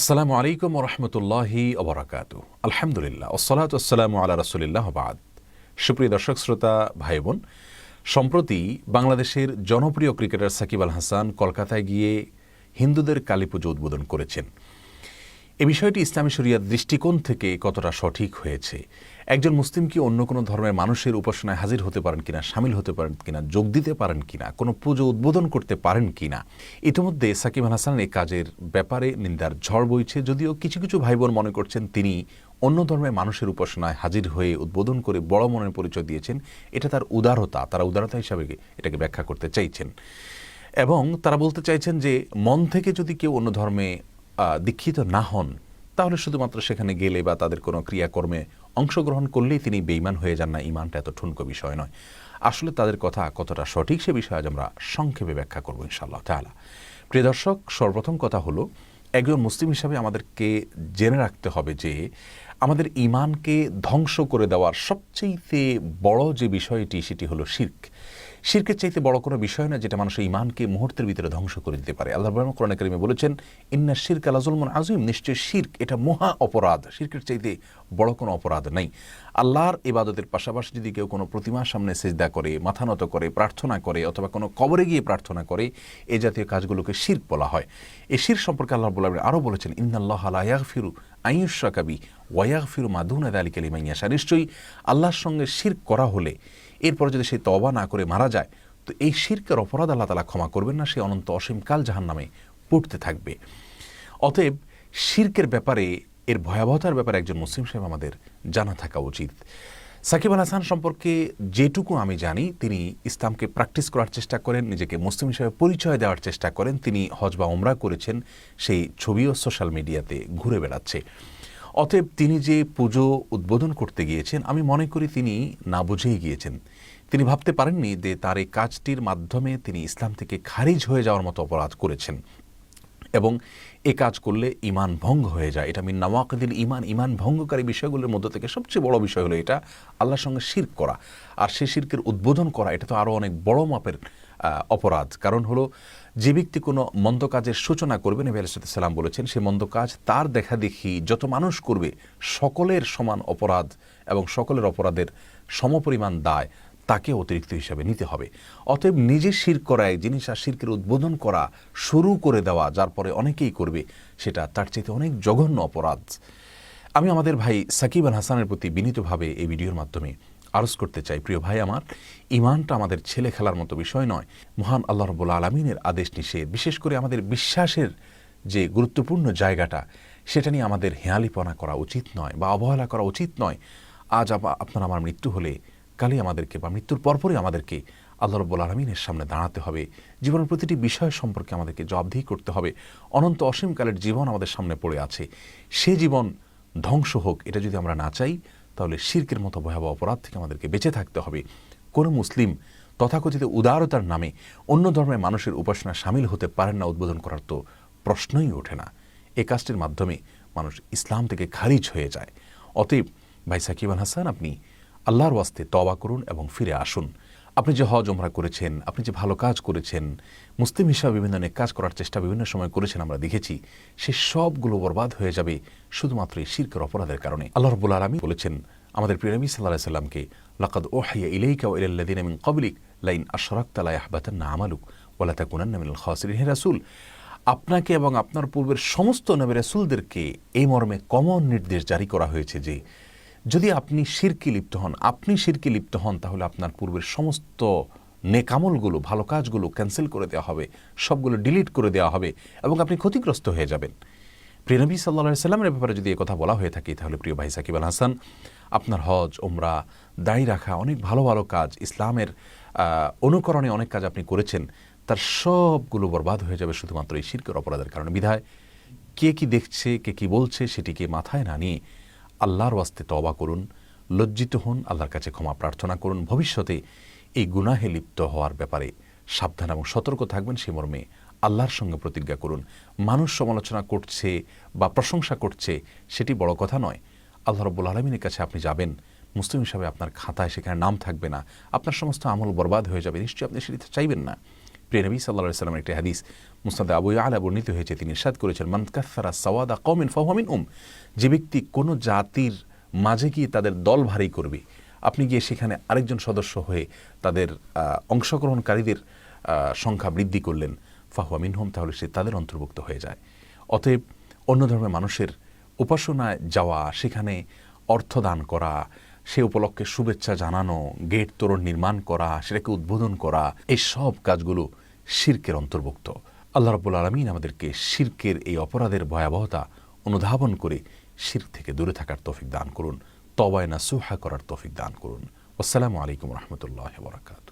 আসসালামু আলাইকুম রহমতুল্লাহি অবরাকাতু আলহামদুলিল্লাহ ওসলাত আসসালামু আল্লাহ রসুলিল্লাহ বাদ। সুপ্রিয় দর্শক, শ্রোতা ভাই বোন সম্প্রতি বাংলাদেশের জনপ্রিয় ক্রিকেটার সাকিব আল হাসান কলকাতায় গিয়ে হিন্দুদের কালী পুজো উদ্বোধন করেছেন। এ বিষয়টি ইসলামী শরিয়ার দৃষ্টিকোণ থেকে কতটা সঠিক হয়েছে? একজন মুসলিম কি অন্য কোনো ধর্মের মানুষের উপাসনায় হাজির হতে পারেন কিনা, সামিল হতে পারেন কিনা, যোগ দিতে পারেন কিনা, কোনো পুজো উদ্বোধন করতে পারেন কিনা? ইতিমধ্যে সাকিব হাসান এই কাজের ব্যাপারে নিন্দার ঝড় বইছে। যদিও কিছু কিছু ভাই বোন মনে করছেন তিনি অন্য ধর্মের মানুষের উপাসনায় হাজির হয়ে উদ্বোধন করে বড় মনের পরিচয় দিয়েছেন। এটা তার উদারতা, তারা উদারতা হিসাবে এটাকে ব্যাখ্যা করতে চাইছেন। এবং তারা বলতে চাইছেন যে, মন থেকে যদি কেউ অন্য ধর্মে দীক্ষিত না হন, তাহলে শুধুমাত্র সেখানে গেলে বা তাদের কোনো ক্রিয়াকর্মে অংশগ্রহণ করলেই তিনি বেইমান হয়ে যান না ইমানটা এত ঠুনকো বিষয় নয়। আসলে তাদের কথা কতটা সঠিক সে বিষয়ে আজ আমরা সংক্ষেপে ব্যাখ্যা করব ইনশাআল্লাহ তাআলা। প্রিয় দর্শক, সর্বপ্রথম কথা হলো, একজন মুসলিম হিসাবে আমাদেরকে জেনে রাখতে হবে যে, আমাদের ইমানকে ধ্বংস করে দেওয়ার সবচেয়ে বড় যে বিষয়টি, সেটি হলো শির্ক। শির্কের চাইতে বড় কোনো বিষয় না যেটা মানুষের ইমানকে মুহূর্তের ভিতরে ধ্বংস করে দিতে পারে। আল্লাহ রহমান কোরআন করিমে বলেছেন, ইন্না শির্ক আলাজুলমন আজিম নিশ্চয় শির্ক এটা মহা অপরাধ। শির্কের চাইতে বড় কোনো অপরাধ নেই। আল্লাহর ইবাদতের পাশাপাশি যদি কেউ কোনো প্রতিমার সামনে সেজদা করে, মাথা নত করে, প্রার্থনা করে অথবা কোনো কবরে গিয়ে প্রার্থনা করে, এ জাতীয় কাজগুলোকে শির্ক বলা হয়। এই শির সম্পর্কে আল্লাহ বলা আরও বলেছেন, ইন্নাল্লাহ আলায়াগ ফিরু আইয়ুসা কাবি ওয়াইয়াগ ফিরু মাদুন আলী কালিমাইয়াসা নিশ্চয়ই আল্লাহর সঙ্গে শির করা হলে এরপর যদি সে তবা না করে মারা যায়, তো এই শিরকের অপরাধ আল্লাহ তালা ক্ষমা করবেন না, সে অনন্ত অসীমকাল জাহান নামে পড়তে থাকবে। অতএব শির্কের ব্যাপারে, এর ভয়াবহতার ব্যাপারে একজন মুসলিম সাহেব আমাদের জানা থাকা উচিত। সাকিব আল হাসান সম্পর্কে যেটুকু আমি জানি, তিনি ইসলামকে প্র্যাকটিস করার চেষ্টা করেন, নিজেকে মুসলিম হিসেবে পরিচয় দেওয়ার চেষ্টা করেন, তিনি হজ বা ওমরা করেছেন, সেই ছবিও সোশ্যাল মিডিয়াতে ঘুরে বেড়াচ্ছে। অতএব তিনি যে পুজো উদ্বোধন করতে গিয়েছেন, আমি মনে করি তিনি না বুঝেই গিয়েছেন। তিনি ভাবতে পারেননি যে তার এই কাজটির মাধ্যমে তিনি ইসলাম থেকে খারিজ হয়ে যাওয়ার মতো অপরাধ করেছেন। এবং এ কাজ করলে ইমান ভঙ্গ হয়ে যায়। এটা মিন নাওয়াকদিল ইমান। ইমান ভঙ্গকারী বিষয়গুলোর মধ্যে থেকে সবচেয়ে বড় বিষয় হলো এটা, আল্লাহর সঙ্গে শির্ক করা। আর সে শির্কের উদ্বোধন করা, এটা তো আরও অনেক বড় মাপের অপরাধ। কারণ হলো, যে ব্যক্তি কোনো মন্দ কাজের সূচনা করবে, নবী আলাইসাল্লাম বলেছেন, সে মন্দ কাজ তার দেখা দেখি যত মানুষ করবে, সকলের সমান অপরাধ এবং সকলের অপরাধের সমপরিমাণ দায়। তাকে অতিরিক্ত হিসাবে নিতে হবে। অতএব নিজে শির করা এক জিনিস আর শিরকের উদ্বোধন করা শুরু করে দেওয়া, যার পরে অনেকেই করবে, সেটা তার চাইতে অনেক জঘন্য অপরাধ। আমি আমাদের ভাই সাকিব আল হাসানের প্রতি বিনীতভাবে এই ভিডিওর মাধ্যমে আরজ করতে চাই। প্রিয় ভাই আমার, ইমানটা আমাদের ছেলে খেলার মতো বিষয় নয়। মহান আল্লাহ রবুল্লা আলমিনের আদেশ নিষেধ। বিশেষ করে আমাদের বিশ্বাসের যে গুরুত্বপূর্ণ জায়গাটা, সেটা নিয়ে আমাদের হেয়ালিপনা করা উচিত নয় বা অবহেলা করা উচিত নয়। আজ আপনার আমার মৃত্যু হলে কালই আমাদেরকে বা মৃত্যুর পরপরই আমাদেরকে আল্লাহ রব্বুল আলমিনের সামনে দাঁড়াতে হবে। জীবনের প্রতিটি বিষয় সম্পর্কে আমাদেরকে জবাবদিহি করতে হবে। অনন্ত অসীমকালের জীবন আমাদের সামনে পড়ে আছে। সে জীবন ধ্বংস হোক, এটা যদি আমরা না চাই, তাহলে শির্কের মতো ভয়াবহ অপরাধ থেকে আমাদেরকে বেঁচে থাকতে হবে। কোনো মুসলিম তথাকথিত উদারতার নামে অন্য ধর্মের মানুষের উপাসনা সামিল হতে পারেন না, উদ্বোধন করার তো প্রশ্নই ওঠে না। এ কাজটির মাধ্যমে মানুষ ইসলাম থেকে খারিজ হয়ে যায়। অতএব ভাই সাকিব আল হাসান, আপনি আল্লাহর ওয়াস্তে তবা করুন এবং ফিরে আসুন। আপনি যে হজ ওমরা করেছেন, আপনি যে ভালো কাজ করেছেন, মুসলিম হিসাবে বিভিন্ন অনেক কাজ করার চেষ্টা বিভিন্ন সময় করেছেন আমরা দেখেছি, সে সবগুলো বরবাদ হয়ে যাবে শুধুমাত্র এই শিরকের অপরাধের কারণে। আল্লাহ রবুল আলমী বলেছেন, আমাদের প্রিয় নবী সাল্লাহ সাল্লামকে, লাকাদ ওহাইয়া ইলাইকা ও ইলাল্লাদিন মিন ক্বাবলিক, লাইন আশরাকতা লা ইয়াহবাতান্না আমালুক, ওয়া লা তাকুনান্না মিনাল খাসিরিন হে রাসূল, আপনাকে এবং আপনার পূর্বের সমস্ত নবী রাসূলদেরকে এই মর্মে কমন নির্দেশ জারি করা হয়েছে যে যদি আপনি শিরকি লিপ্ত হন, আপনি শিরকি লিপ্ত হন, তাহলে আপনার পূর্বের সমস্ত নেকামলগুলো, ভালো কাজগুলো ক্যান্সেল করে দেওয়া হবে, সবগুলো ডিলিট করে দেওয়া হবে এবং আপনি ক্ষতিগ্রস্ত হয়ে যাবেন। প্রিয় নবী সাল্লা সাল্লামের ব্যাপারে যদি কথা বলা হয়ে থাকে, তাহলে প্রিয় ভাই সাকিব আল হাসান, আপনার হজ ওমরা দাড়ি রাখা, অনেক ভালো ভালো কাজ, ইসলামের অনুকরণে অনেক কাজ আপনি করেছেন, তার সবগুলো বরবাদ হয়ে যাবে শুধুমাত্র এই শিরকের অপরাধের কারণে। বিধায় কে কি দেখছে, কে কি বলছে, সেটিকে মাথায় না নিয়ে আল্লাহর ওয়াস্তে তবা করুন, লজ্জিত হন, আল্লাহর কাছে ক্ষমা প্রার্থনা করুন। ভবিষ্যতে এই গুনাহে লিপ্ত হওয়ার ব্যাপারে সাবধান এবং সতর্ক থাকবেন। সে মর্মে আল্লাহর সঙ্গে প্রতিজ্ঞা করুন। মানুষ সমালোচনা করছে বা প্রশংসা করছে, সেটি বড় কথা নয়। আল্লাহ রব্বুল আলমিনের কাছে আপনি যাবেন। মুসলিম হিসাবে আপনার খাতায় সেখানে নাম থাকবে না। আপনার সমস্ত আমল বরবাদ হয়ে যাবে। নিশ্চয়ই আপনি সেটি চাইবেন না। প্রিয় নবী সাল্লাহ সাল্লামের একটি হাদিস মুস্তাদে আবু আলা বর্ণিত হয়েছে। তিনি ইরশাদ করেছেন, মান কাফারা সাওয়াদা কমিন ফাহমিন উম যে ব্যক্তি কোনো জাতির মাঝে গিয়ে তাদের দল ভারী করবে, আপনি গিয়ে সেখানে আরেকজন সদস্য হয়ে তাদের অংশগ্রহণকারীদের সংখ্যা বৃদ্ধি করলেন, ফাহুয়া হোম তাহলে সে তাদের অন্তর্ভুক্ত হয়ে যায়। অতএব অন্য ধর্মের মানুষের উপাসনায় যাওয়া, সেখানে অর্থদান করা, সে উপলক্ষে শুভেচ্ছা জানানো গেট তোরণ নির্মাণ করা, সেটাকে উদ্বোধন করা, এই সব কাজগুলো শির্কের অন্তর্ভুক্ত। আল্লাহ রব্বুল আলমিন আমাদেরকে শির্কের এই অপরাধের ভয়াবহতা অনুধাবন করে শির্ক থেকে দূরে থাকার তৌফিক দান করুন তবায় না সুহা করার তৌফিক দান করুন। আসসালামু আলাইকুম রহমতুল্লাহ বরাকাত